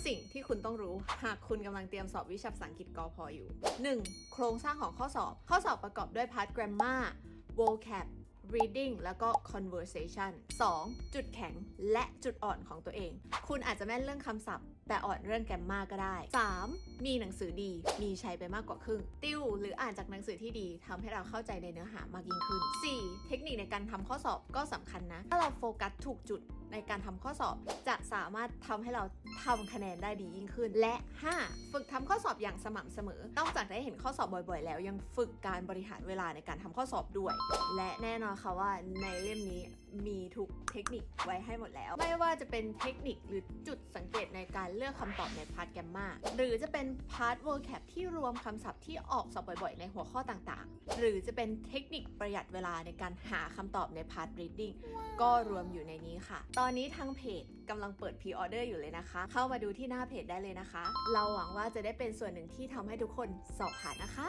5 สิ่งที่คุณต้องรู้ หากคุณกำลังเตรียมสอบวิชาภาษาอังกฤษกอพออยู่ 1. โครงสร้างของข้อสอบ ข้อสอบประกอบด้วยพาร์ท grammar vocab reading แล้วก็ conversation 2. จุดแข็งและจุดอ่อนของตัวเอง คุณอาจจะแม่นเรื่องคำศัพท์ แต่อ่อนเรื่องแกรมมาก็ได้ 3. มีหนังสือดี มีใช้ไปมากกว่าครึ่ง ติวหรืออ่านจากหนังสือที่ดีทำให้เราเข้าใจในเนื้อหามากยิ่งขึ้น 4. เทคนิคในการทำข้อสอบก็สำคัญนะ ถ้าเราโฟกัสถูกจุด ในการทำข้อสอบ จะสามารถทำให้เราทำคะแนนได้ดียิ่งขึ้น และ 5. ฝึกทำข้อสอบ อย่างสม่ำเสมอ นอกจากได้เห็นข้อสอบบ่อยๆ แล้วยังฝึกการบริหารเวลาในการทำข้อสอบด้วย และแน่นอนค่ะว่าในเล่มนี้มีทุกเทคนิคไว้ให้หมดแล้ว ไม่ว่าจะเป็นเทคนิคหรือจุดสังเกตในการเลือกคำตอบในพาร์ทแกมมาหรือจะเป็นพาร์ท vocab ที่รวมคำศัพท์ที่ออกสอบบ่อยๆ ในหัวข้อต่างๆ หรือจะเป็นเทคนิคประหยัดเวลาในการหาคำตอบในพาร์ท reading ก็รวมอยู่ในนี้ค่ะ ตอนนี้ทางเพจกำลังเปิด pre order อยู่เลยนะคะ เข้ามาดูที่หน้าเพจได้เลยนะคะ เราหวังว่าจะได้เป็นส่วนส่วนหนึ่งที่ทำให้ทุกคนสอบผ่านนะคะ